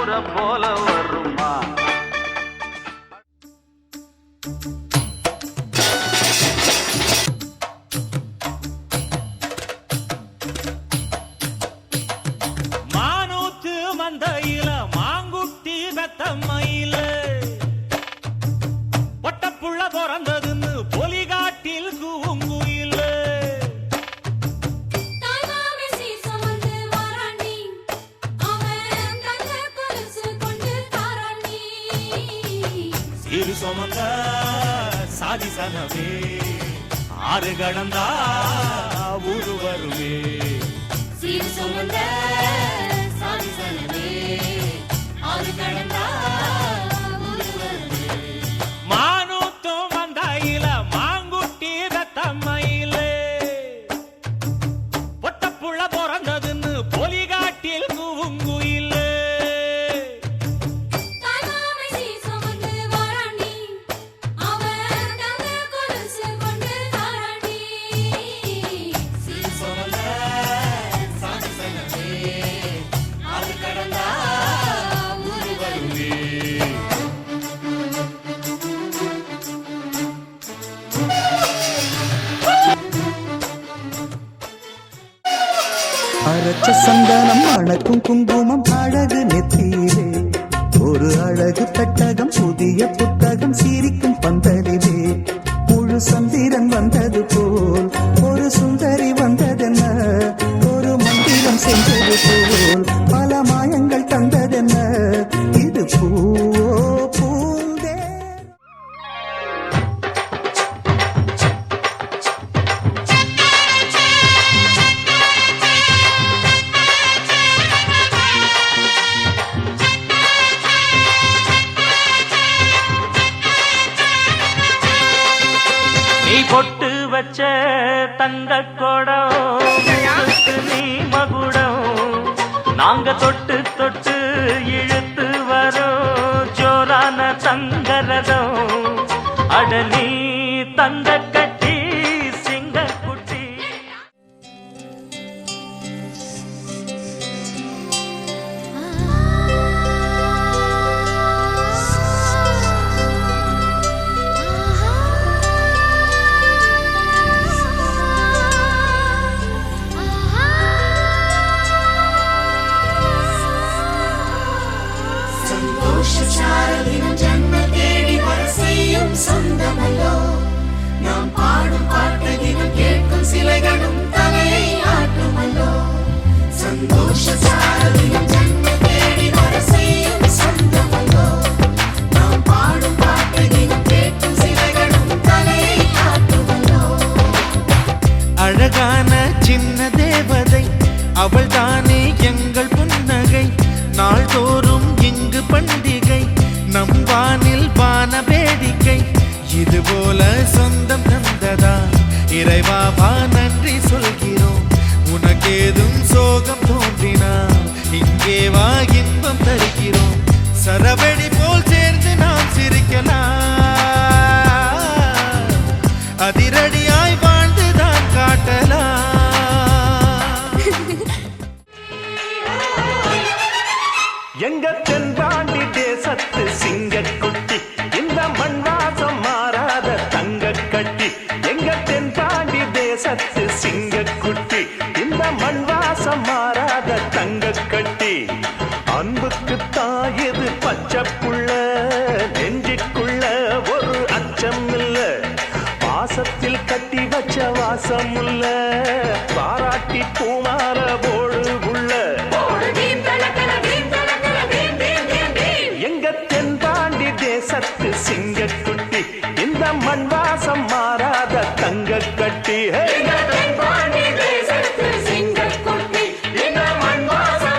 போற போல வரும். சுமக்க சாதி சனமே. ஆறு கடந்தா ஊரு வருமே. சீர் சுமந்த சாதி சனமே. ஆறு கடந்தா அரைச்ச சந்தனம் அணக்கும் குங்குமம் அழகு நெத்தியிலே ஒரு அழகு பெட்டகம் புதிய புத்தகம் சிரிக்கும் பந்தலிலே. முழு சந்த பிடிச்ச தந்த கொடம். நீ மகுடம். நாங்க தொட்டு தொட்டு இழுத்து வரோம். ஜோரான தங்கரதம் அடலி தந்த தேவதை அவள் தான் எங்க தென்பாண்டி தேசத்து சிங்கக்குட்டி? இந்த மண் வாசம் மாறாத தங்க கட்டி. எங்க தென்பாண்டி தேசத்து சிங்கக்குட்டி? இந்த மண் வாசம் மாறாத தங்க கட்டி. அன்புக்கு தாயது பச்சை புள்ள? நெஞ்சுக்குள்ள ஒரு அச்சம் இல்ல. பாசத்தில் கட்டி வச்ச வாசம் இல்லை. சத்து சிங்கக்குட்டி இந்த மண் வாசம் மாறாத தங்க கட்டி சிங்கக்குட்டி இந்த மண் வாசம்